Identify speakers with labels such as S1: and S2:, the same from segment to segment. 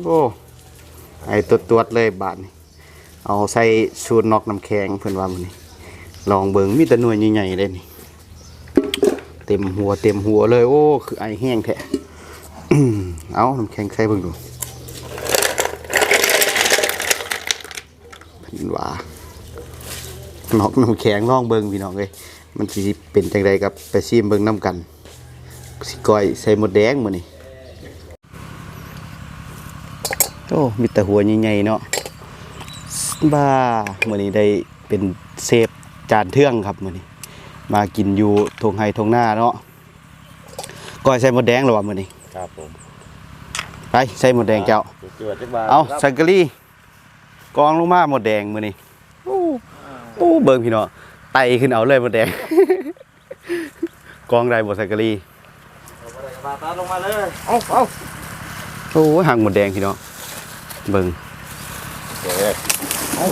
S1: โอ้ไอ้ตัวตวดๆเลยบาทนี่เอาใส่ชูนอกน้ำแข็งเพื่อนว่ามันนี่ลองเบิงมีแต่หน่วยใหญ่ๆเลยนี่ เต็มหัวเต็มหัวเลย โอ้ คือไอแห้งแท้เอาน้ำแข็งใส่เบิงดูเพิ่นว่านอกน้ำแข็งลองเบิงพี่น้องเลยมันสิเป็นจังไดกับไปซิมเบิงน้ำกัน สิก้อยใส่หมดแดงมือนี้โอ้ มีแต่หัวใหญ่ๆเนาะบ้ามื้อนี้ได้เป็นเซฟจานเทื่องครับมื้อนี้ มากินอยู่ทงไฮทงหน้าเนาะก้อยใส่หมดแดงหรอวะมื้อนี้
S2: ครับผม
S1: ไปใส่หมดแดงเจ้า
S2: จวดจักบาท
S1: เอา
S2: ครับ
S1: สังกะรีกองลงมาหมดแดงมื้อนี้โอ้โอ้เบิ่งพี่เนาะไตขึ้นเอาเลยหมดแดงกองได้บ่สังกะรี
S2: บาทตาลงมาเลยเอาเอา
S1: โอ้ยห่างหมดแดงพี่เนาะ เบิ่ง
S2: เอา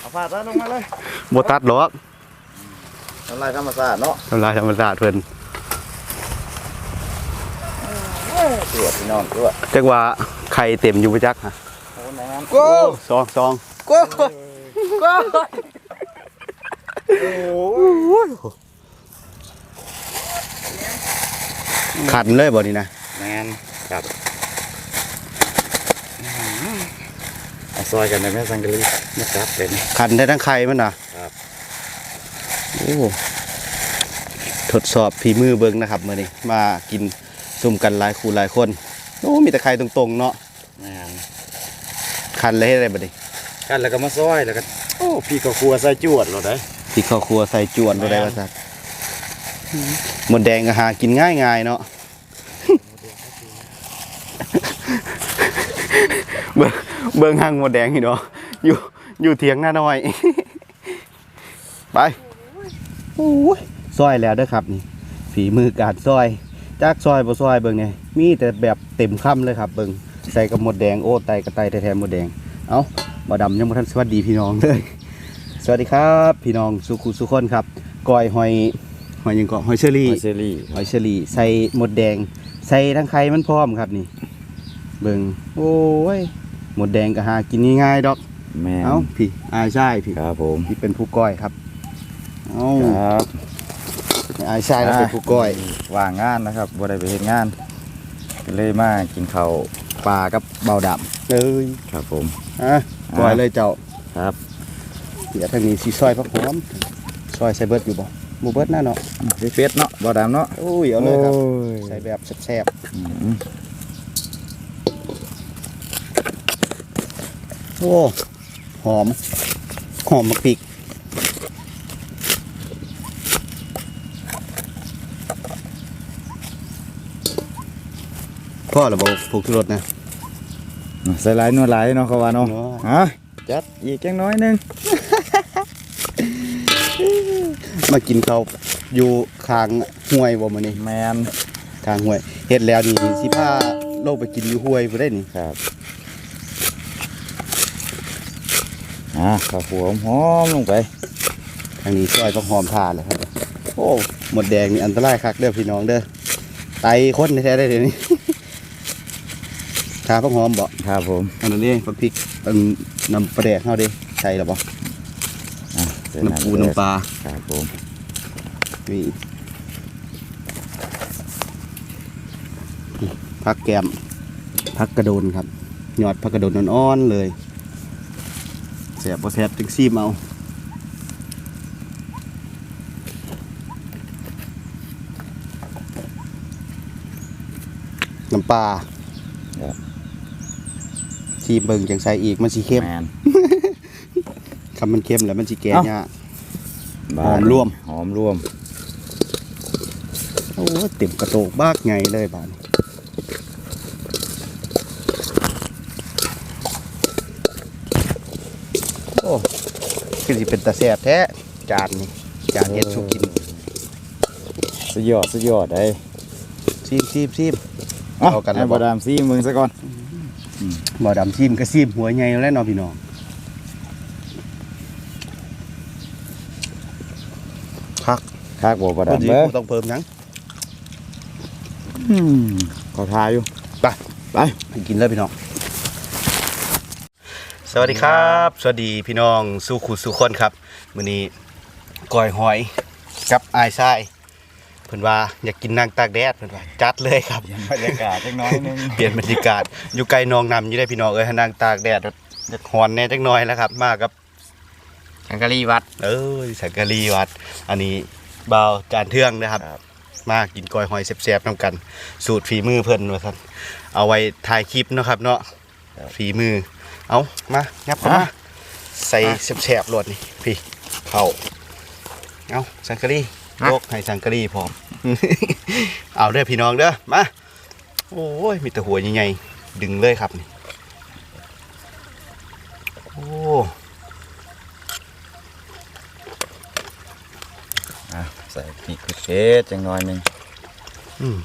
S2: เอาบาทตาลงมาเลย
S1: บ่ตัดหรอก
S2: น้ำลายธรรมชาติเนาะ
S1: ทำลายธรรมชาติเพิ่น
S2: จวดพี่น้องจวด
S1: จักว่าไข่เต็มอยู่บ่จักฮะ
S2: โอ้ไหนงั้น
S1: โอ้สองสอง
S2: โก้โก้โอ้ย
S1: ขันเลยบ่นี่นะ
S2: แมนครับเอา ซอยกันได้ไหมสังกะรีไม่กลับเลยนะ
S1: ขันได้ทั้งไข่มันน่ะ
S2: ครับ
S1: โอ้ทดสอบฝีมือเบิ่งนะครับมื้อนี้มากินซุ่มกันหลายคู่หลายคนโอ้มีแต่ไข่ตรงๆเนาะ
S2: แมน
S1: ขันเลยให้ได้บ่นี่
S2: กันแล้วก็มาซอยแล้วก็โอ้พี่ก็ครัวใส่จวดเราได้
S1: ที่ข้าวครัวใส่จวนบ่ได้ว่าซั่นหมดแดงก็หากินง่ายๆเนาะเบิ่ง เบิ่งหางหมดแดงนี่เนาะอยู่อยู่เถียงหน้าน้อย ไปโอ้ยซอยแล้วเด้อครับนี่ ฝีมือการซอย จากซอยบ่ซอยเบิ่งเนี่ยมีแต่แบบเต็มคำเลยครับเบิ่งใส่กับหมดแดงโอ้ไตกระไตแท้ๆหมดแดง เอ้าบ่ดำยังบ่ทันสวัสดีพี่น้องเลยสวัสดีครับ พี่น้องสุขุสุขคนครับก้อยหอยหอยหยังก็หอยเชอรี่
S2: เซรี่
S1: หอยเชอรี่ใส่หมดแดง ใส่ทั้งไข่มันพร้อมครับนี่ เบิ่งโอ้ย หมดแดงก็หากินง่ายๆดอก
S2: แม่น
S1: เอ้าพี่อายใช่พี่
S2: ครับผม
S1: พี่เป็นผู้ก้อยครับเอ้า
S2: ครับ
S1: อายใช่แล้วเป็นผู้ก้อย
S2: ว่างงานนะครับบ่ได้ไปเฮ็ดงานก็เลยมากินข้าว
S1: ปลากับเบาดำเอ้ย
S2: ครับผม
S1: อะก้อยเลยเจ้า
S2: ครับ
S1: เดี๋ยวทางนี้สีซอยพักหอมซอยใส่เบิดอยู่บ่บ่เบิดแน่เนาะ
S2: พี่เฟสเนาะบ่ดำเนาะ
S1: โอ้ยเอาเลยครับ
S2: โอ้ย
S1: ใส่แบบแซ่บ
S2: อืม
S1: ๆ โอ้หอม หอมมะพริกพ่อระบบผูกทุรถนะ
S2: ใส่หลายนวดหลายเนาะเขาว่าเนาะ
S1: เนาะ
S2: ฮะจัดอีกจังน้อยหนึง
S1: มากินข้าวอยู่คางห้วยบ่มื้อนี้
S2: แมน
S1: คางห้วยเฮ็ดแล้วนี่สิพาโลกไปกินอยู่ห้วยบ่ได้นี่
S2: ครับ อ่าข้าวหัวหอมๆลงไป
S1: ทางนี้ซอยพักหอมทานเลยครับ โอ้หมดแดงนี่อันตรายคักเด้อพี่น้องเด้อไตคนแท้ๆได้เดี๋ยวนี้ทาพักหอมบ่
S2: ครับผม
S1: อันนั้นนี่พักพริกอันน้ำปลาแดกเฮาเด้ใส่แล้วบ่
S2: อะเสร็จ
S1: น้ำปูน้ำปลา
S2: ครับผม
S1: นี่ผักแกมผักกระโดนครับยอดผักกระโดนอ่อนๆเลย แสบบ่แสบจึงซีมเอาน้ำปลาซีมเบิ่งจังใส่อีกมันสิเข้ม
S2: แมน
S1: คำมันเข้มแล้วมันสิแก่
S2: เอ้า
S1: ยาก
S2: บ้า
S1: หอมรวม
S2: หอมรวม
S1: โอ้เต็มกระโตกบากไงเลยบานโอ้คือสิเป็นตาแสบแท้จานนี่จานเฮ็ดสุกิน
S2: สุดยอดสุดยอดได้
S1: ซีมซีมซีม
S2: อะ
S1: เอากันแล้ว
S2: ให้
S1: บ่
S2: บ่ดามซีมึงซะก่อน
S1: บ่ดำซีมก็ซีมหัวใหญ่แล้วเนาะพี่น้องคัก
S2: คากบ่บ่
S1: พอ
S2: ดาม
S1: ดี
S2: เด้อ
S1: บ่ต้องเพิ่มหยัง
S2: อืมขอทาอยู่
S1: ไป
S2: ไป
S1: ไปกินเลยพี่น้องส วัสดีครับ สวัสดีพี่น้องสู่ขุดสู่คนครับมื้อนี้ก้อยหอยกับอายทรายเพิ่นว่าอยากกินนางตากแดดเพิ่นว่าจัดเลยครับ
S2: เปลี่ยนบรรยากาศจักหน้อยนึง
S1: เปลี่ยนบรรยากาศอยู่ไกลหนองนำอยู่ได้พี่น้องเอ้ยให้นางตากแดดอยากหอนแหน่จักหน่อยแล้วครับ มากับ
S3: สังกะรีวัด
S1: เอ้ยสังกะรีวัด อันนี้บ่าวจานเทืองนะครับ
S2: ครับ
S1: มากินก้อยหอยแซ่บๆนํกัน สูตรฝีมือเพิ่นว่าซั่นเอาไว้ถ่ายคลิปเนาะครับ เนาะฝีมือ เอามางับเข้ามาใส่แซ่บๆโลดนี่พี่เข้าเอาสังกะรีโลกให้สังกะรีพร้อมเอาเด้อพี่น้องเด้อมาโอ้ยมีแต่หัวใหญ่ๆดึงเลยครับนี่โอ้
S2: อะใส่พริกเทศจังน้อยหนึง
S1: อืม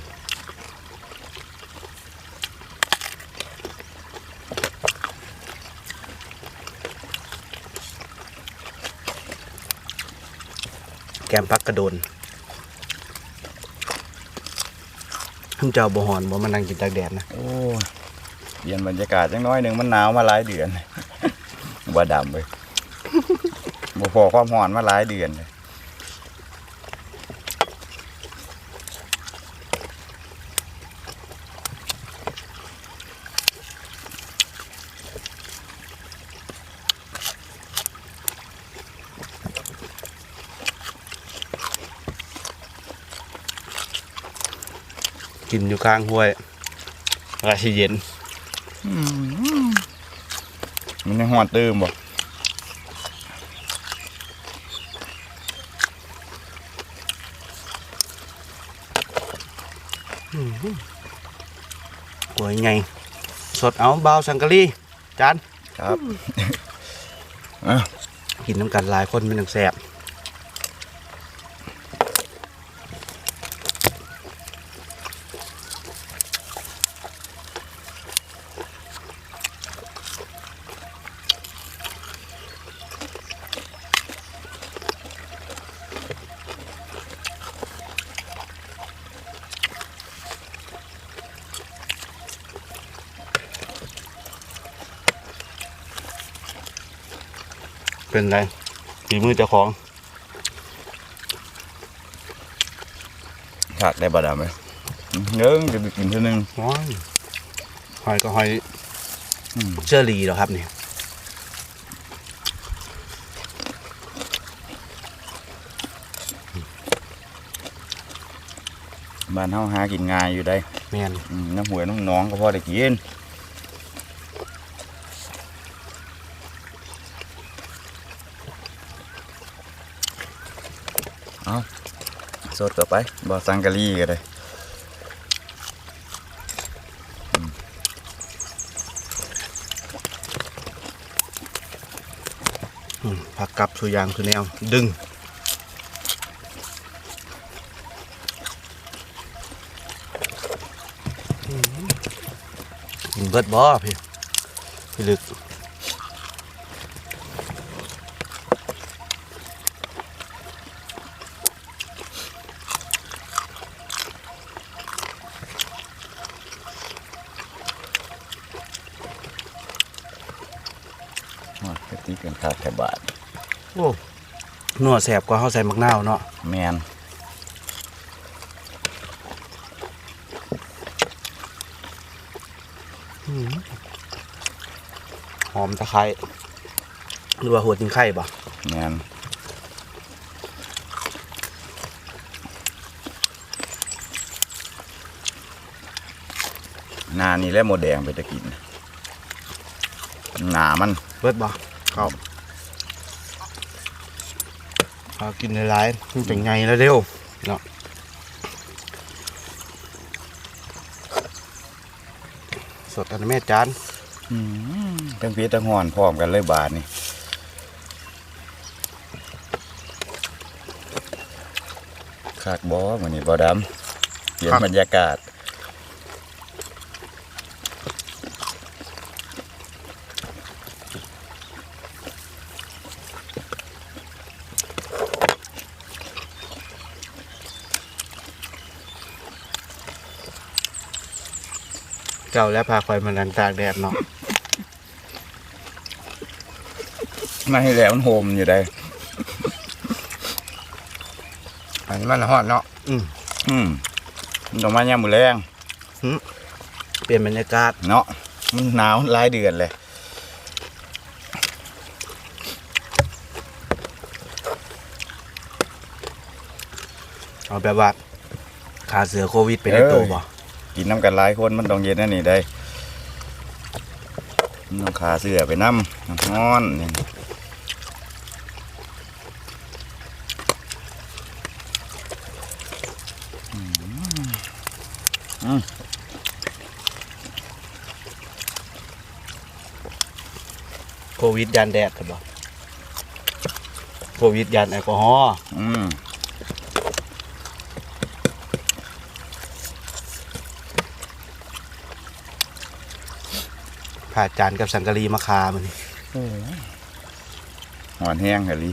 S1: กมพักกระโดนเพิ่งเจ้าบ่หอนบ่มานั่งกินตากแดดนะ
S2: โอ้ยเปลี่ยนบรรยากาศจังน้อยหนึ่งมันหนาวมาหลายเดือนบ่ดำเลยบ่พอความหอนมาหลายเดือนเลย
S1: กินอยู่กลางห้วยราชเย็น
S2: มันยังหอนตื้มบ่
S1: หัวใหญ่สดเอาเบาสังกะรีจาน
S2: ครับอะ
S1: กินน้ำกันหลายคนเป็นหนังแสบ เป็นไรฝีมือเจ้าของ
S2: ขาดได้บ่ดำเลยเนื้อจะไปกินเท่านึง
S1: หอยหอยก็หอย
S2: อืม
S1: เชอรี่เหรอครับนี่
S2: บ้านเฮาหากินง่ายอยู่ได้
S1: แม่น
S2: อืมน้ำหวยน้ำหน้องก็พอได้กินเอาส ดต่อไปบ่สังกะรีก็ได้
S1: ผักกับสุยางสุแนว ดึงกินเบิดบ่พี่พี่ลึก
S2: อ๋อกะทิเป็นขาดแค่บาท
S1: โอ้นัวแสบกว่าเขาใส่มักนาวเนาะ
S2: แมน
S1: หอมตะไคร้หรือว่าหัวจิงไข่บ่
S2: แมนหนานี่แหล้วโมแดงไปจะกินหนามัน
S1: เบิดบ่เอาเอากินหลายๆมันจะไงแล้วเร็วเนาะสดอันแม่จาน
S2: ทั้งพีทั้งห่อนพร้อมกันเลยบาทนี่ขาดบอมือนี่บอดำเปลี่ยนบรรยากาศ
S1: เจ้าแล้วพาคอยมาลังตากแดดเนาะ
S2: ไม่ให้แล้วมันโฮมอยู่ได้
S3: อันนี้มันฮอดเนาะ
S1: อืม
S2: อืมมันต้องมายามมือแรง
S1: เปลี่ยนบรรยากาศ
S2: เนาะ มันหนาวหลายเดือนเลย
S1: เอาแบบว่าขาเสือโควิดไปในตัวบ่
S2: กินน้ำกันหลายคนมันต้องเย็นนั่นนี่ได้มันต้องขาเสื้อไปน้ำน้ำร้อนนี่
S1: โควิดยานแดดครับบ่โควิดยานแอลกอฮอล์
S2: อืม
S1: ผ่าจานกับสังกะรีมาคามันนี่
S2: หวานแห้งเหรอลิ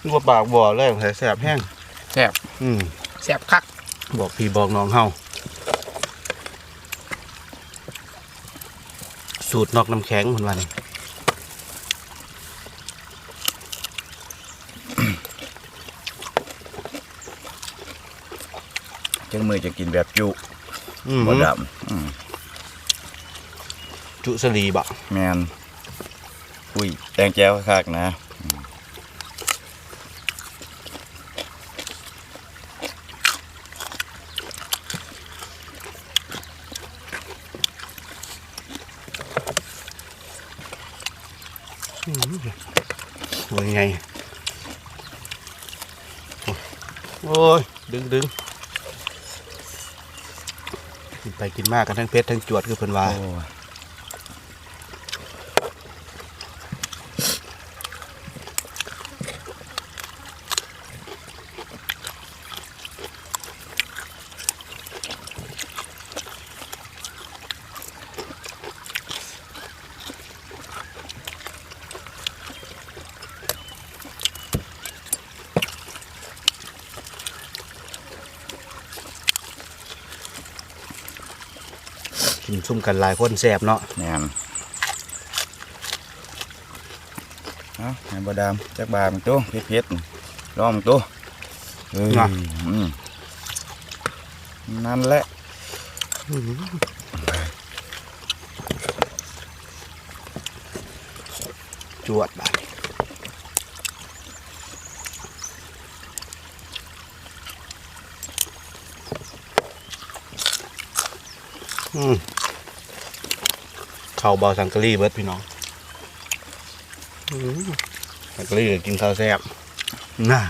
S1: นึกว่าปากบ่อเลยใส่แสบแห้ง
S3: แซ่บ
S1: อืม
S3: แซ่บคัก
S1: บอกพี่บอกน้องเฮาสูตรนอกน้ำแข็งคนวันนี้
S2: จังมือจะกินแบบจุ
S1: อืม
S2: บ่ดำอืม
S1: จุสลีบะ
S2: แมนอุ้ยแตงแจ้วคักๆนะ
S1: โอ้ยไงโอ้ย ดึงดึงกินไปกินมากกันทั้งเพชรทั้งจวดคือเพิ่นว่า กินซุ่มกันหลายคนแสบเนาะ
S2: แมนเอาแมนบ่ดำจักบาทมันตัวเผ็ดๆลองมันตัวเฮ้ยอืมนั่นแหละ
S1: จวดบาดอืม ข้าวเบาสังกะรีเบิดพี่น้องอืมสังกะรีก็กินข้าวแซ่บน่า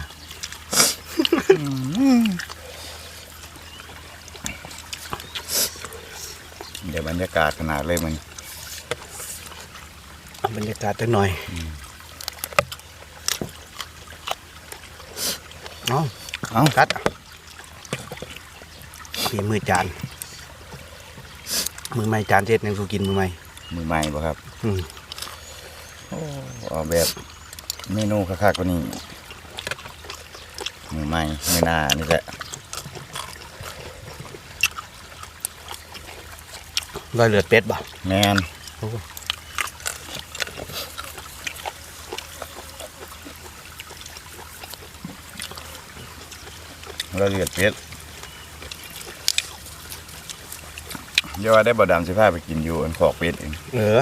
S2: เดี๋ยวบรรยากาศขนาดเลยมัน
S1: บรรยากาศจักหน่อยเนาะ
S2: เอ้า
S1: กัดฝีมือจาน มือใหม่จานเจ็ดยังสูกินมือใหม่
S2: มือใหม่บ่ครับ
S1: อืม
S2: เอาแบบเมนูคักๆกว่านี้มือใหม่มือหน้านี่แหละ
S1: รอยเลือดเป็ดบ่
S2: แมน
S1: โอ้
S2: เราเลือดเป็ด เดี๋ยวว่าได้บ่ดำสิพาไปกินอยู่อันขอกเป็ดเอง
S1: เออ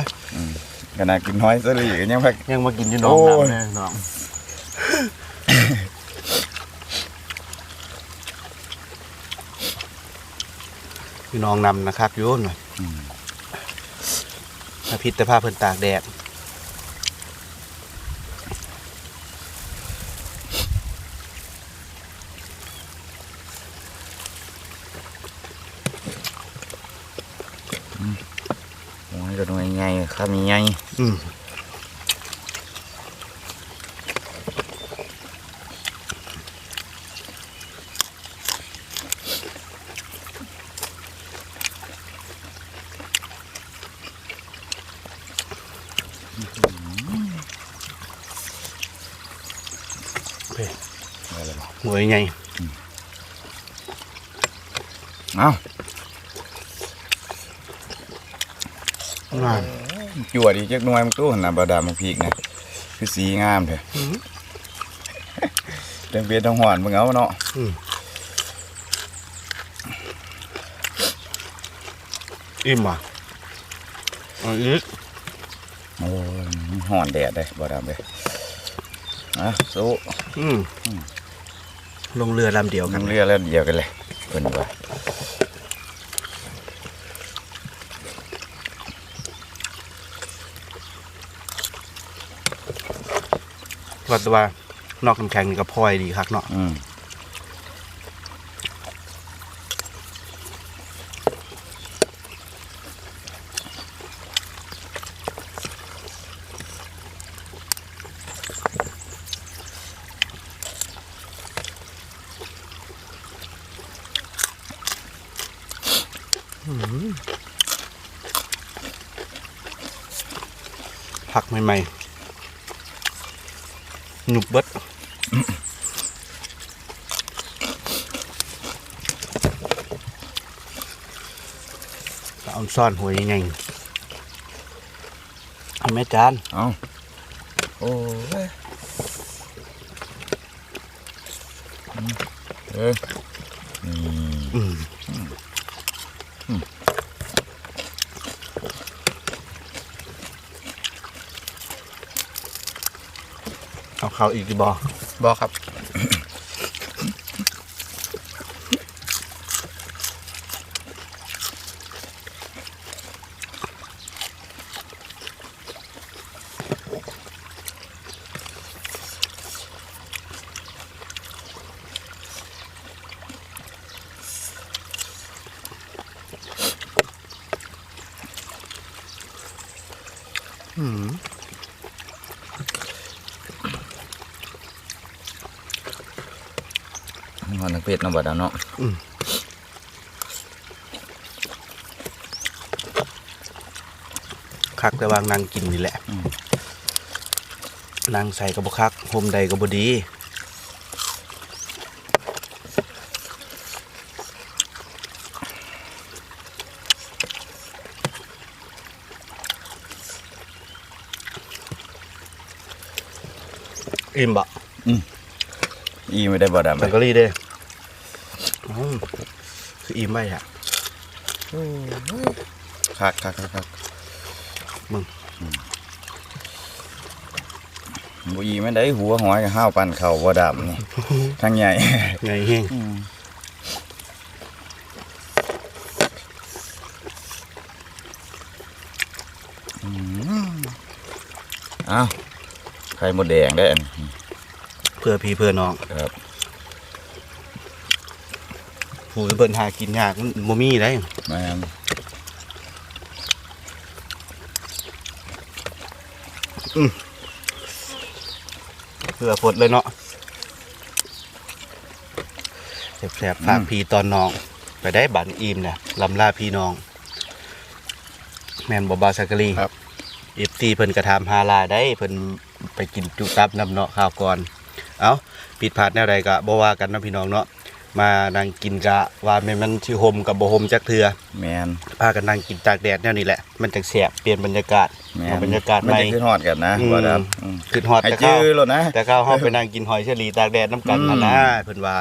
S2: ขนาดกินน้อยสลีก็ยังพัก
S1: ยังมากินอยู่หน้อง
S2: โอ้ย
S1: น้ำเลยน้องพี่น้องนำนะครับโยนหน่อยถ้าพิษแต่ผ้าเพิ่นตากแดด
S2: อ ก็หน่วย ใหญ่ครับมีใหญ่
S1: อืมเฮ้ยหน่วยไง
S2: เอ้า
S1: งาม
S2: จวดอีกจักหน่วยมันตู้หั่นน่ะบ่ดำมันพีกนะคือสีงามแท้จังเบียดทั้งหอนมึงเอาเนาะ
S1: อิ่มอะเอาอีก
S2: โอ้ยหอนแดดเลยบ่ดำเลยอะสู้
S1: อืมลงเรือลำเดียวกั
S2: กันนเรือแล้วเดียวกันเลยเพิ่นว่า
S1: วัดว่านอกน้ำแข็งนี่ก็พลอยดีครับเนาะ
S2: อืม
S1: ผักใหม่ๆ หนุบเบิดเอาซ่อนหัวยังไงเอาแม่จาน
S2: เอาโอ้ยอืมเออนี่
S1: อืม เขาอีกดีบอ
S3: บอกครับ
S2: เป็ดเนาะบ่ดำเนาะ
S1: คักแต่วางนางกินนี่แหละนางใส่กระบคักโฮมใดกระบดีอิ่มบะ
S2: อีไม่ได้บ่ดำ
S1: สังกะรีเด้อม คืออิ่มไปอะ
S2: คักคักคักคัก
S1: มึง
S2: บุอีไม่ได้หัวหอยกับห้าวปั่นเข่าบ่ดำนี่ทั้งใหญ่
S1: ไงเฮง
S2: เอ้าวไข่มดแดงได้อันนี้
S1: เพื่อพี่เพื่อน้อง
S2: ครับ
S1: ผู้เบิ่นหากินยากมันบ่มีได้
S2: แม่น
S1: เพื่อพดเลยเนาะแสบๆฝากพี่ตอนน้อง ไปได้บันอิ่มเนี่ยลำลาพี่น้อง แมนบอบาสักกะรี
S3: ครับ
S1: เอฟซีเพิ่นกระทำฮาลาได้เพิ่นไปกินจุตับนำเนาะข้าวก่อน เอาผิดพลาดแนวใดก็บ่ว่ากันเนาะพี่น้องเนาะ มานั่งกินกะว่าแม่นมันสิห่มกับบ่ห่มจักเทื่อ
S2: แม่น
S1: พากันนั่งกินตากแดดแนวนี้แหละ มันจังแสบเปลี่ยนบรรยากาศ
S2: แม่
S1: เอา
S2: น
S1: บรรยากาศ
S2: มัน
S1: ใหม่
S2: จะขึ้นฮอดกันนะ
S1: อืม
S2: บ่ดำอืม
S1: คือฮอด
S2: ให้
S1: แต่
S2: จื้
S1: ข้าว
S2: อโลดนะ
S1: แต่ข้าวเฮาไปนั่งกินหอยเชอรี่ตากแดดน้ำกัน
S2: อืม
S1: หั่นนะเพิ่นว่า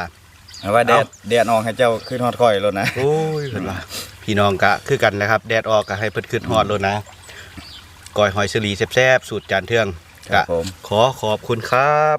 S2: เอาว่าแดดแดดออกให้เจ้าขึ้นฮอดค่อยโลดนะ
S1: โอ้ยเพิ่นว่าพี่น้องกะคือกันนะครับ แดดออกก็ให้เพิ่นขึ้นฮอดโลดนะก้อยหอยเชอรี่แซ่บๆสูตรจานเทือง
S2: ครั
S1: กะ
S2: บผม
S1: ขอขอบคุณครับ